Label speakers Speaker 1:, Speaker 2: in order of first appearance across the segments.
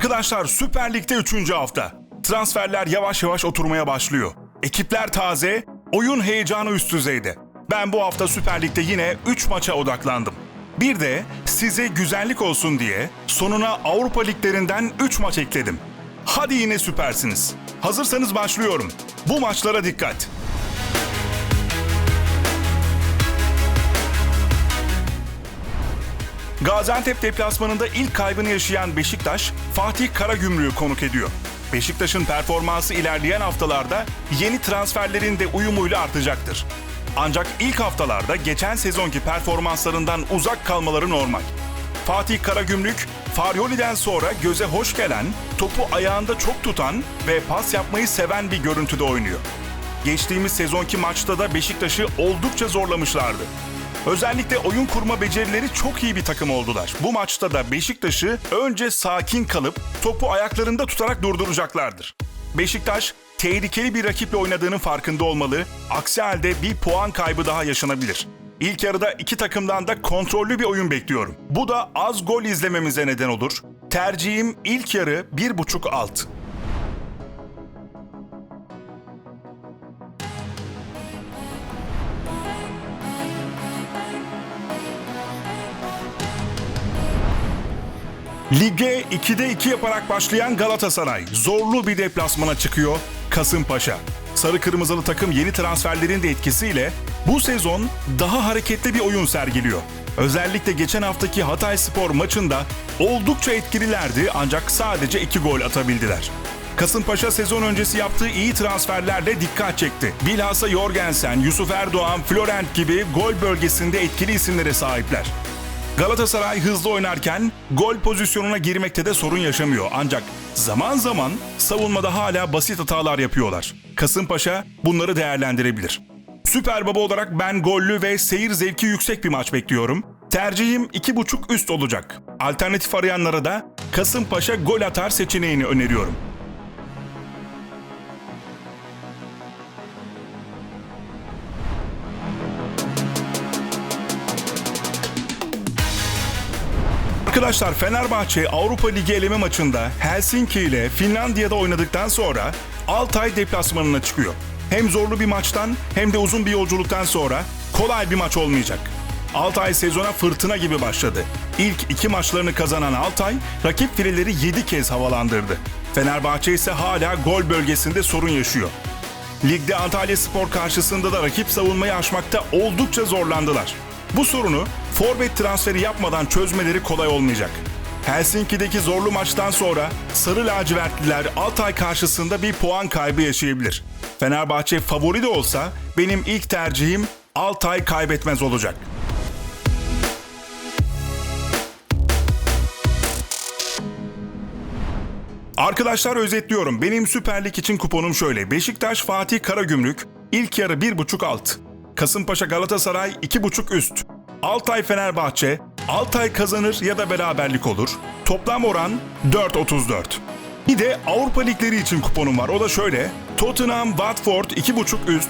Speaker 1: Arkadaşlar Süper Lig'de 3. hafta. Transferler yavaş yavaş oturmaya başlıyor. Ekipler taze, oyun heyecanı üst düzeyde. Ben bu hafta Süper Lig'de yine 3 maça odaklandım. Bir de size güzellik olsun diye sonuna Avrupa liglerinden 3 maç ekledim. Hadi yine süpersiniz. Hazırsanız başlıyorum. Bu maçlara dikkat. Gaziantep deplasmanında ilk kaybını yaşayan Beşiktaş, Fatih Karagümrük'ü konuk ediyor. Beşiktaş'ın performansı ilerleyen haftalarda yeni transferlerin de uyumuyla artacaktır. Ancak ilk haftalarda geçen sezonki performanslarından uzak kalmaları normal. Fatih Karagümrük, Faryoli'den sonra göze hoş gelen, topu ayağında çok tutan ve pas yapmayı seven bir görüntüde oynuyor. Geçtiğimiz sezonki maçta da Beşiktaş'ı oldukça zorlamışlardı. Özellikle oyun kurma becerileri çok iyi bir takım oldular. Bu maçta da Beşiktaş'ı önce sakin kalıp topu ayaklarında tutarak durduracaklardır. Beşiktaş tehlikeli bir rakiple oynadığının farkında olmalı. Aksi halde bir puan kaybı daha yaşanabilir. İlk yarıda iki takımdan da kontrollü bir oyun bekliyorum. Bu da az gol izlememize neden olur. Tercihim ilk yarı 1.5 alt. Lige 2'de 2 yaparak başlayan Galatasaray zorlu bir deplasmana çıkıyor Kasımpaşa. Sarı kırmızılı takım yeni transferlerin de etkisiyle bu sezon daha hareketli bir oyun sergiliyor. Özellikle geçen haftaki Hatay Spor maçında oldukça etkililerdi ancak sadece 2 gol atabildiler. Kasımpaşa sezon öncesi yaptığı iyi transferlerle dikkat çekti. Bilhassa Jorgensen, Yusuf Erdoğan, Florent gibi gol bölgesinde etkili isimlere sahipler. Galatasaray hızlı oynarken gol pozisyonuna girmekte de sorun yaşamıyor. Ancak zaman zaman savunmada hala basit hatalar yapıyorlar. Kasımpaşa bunları değerlendirebilir. Süper Baba olarak ben gollü ve seyir zevki yüksek bir maç bekliyorum. Tercihim 2.5 üst olacak. Alternatif arayanlara da Kasımpaşa gol atar seçeneğini öneriyorum. Arkadaşlar Fenerbahçe Avrupa Ligi eleme maçında Helsinki ile Finlandiya'da oynadıktan sonra Altay deplasmanına çıkıyor. Hem zorlu bir maçtan hem de uzun bir yolculuktan sonra kolay bir maç olmayacak. Altay sezona fırtına gibi başladı. İlk iki maçlarını kazanan Altay, rakip fileleri 7 kez havalandırdı. Fenerbahçe ise hala gol bölgesinde sorun yaşıyor. Ligde Antalya Spor karşısında da rakip savunmayı aşmakta oldukça zorlandılar. Bu sorunu forvet transferi yapmadan çözmeleri kolay olmayacak. Helsinki'deki zorlu maçtan sonra Sarı Lacivertliler Altay karşısında bir puan kaybı yaşayabilir. Fenerbahçe favori de olsa benim ilk tercihim Altay kaybetmez olacak. Arkadaşlar özetliyorum. Benim Süper Lig için kuponum şöyle. Beşiktaş Fatih Karagümrük ilk yarı 1.5 alt. Kasımpaşa Galatasaray 2.5 üst. Altay Fenerbahçe Altay kazanır ya da beraberlik olur. Toplam oran 4.34. Bir de Avrupa ligleri için kuponum var. O da şöyle. Tottenham Watford 2.5 üst.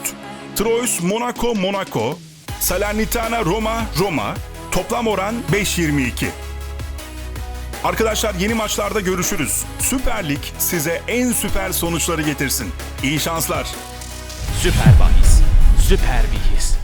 Speaker 1: Troyes Monaco Monaco. Salernitana Roma Roma. Toplam oran 5.22. Arkadaşlar yeni maçlarda görüşürüz. Süper Lig size en süper sonuçları getirsin. İyi şanslar.
Speaker 2: Süper bahis. Süper bir his.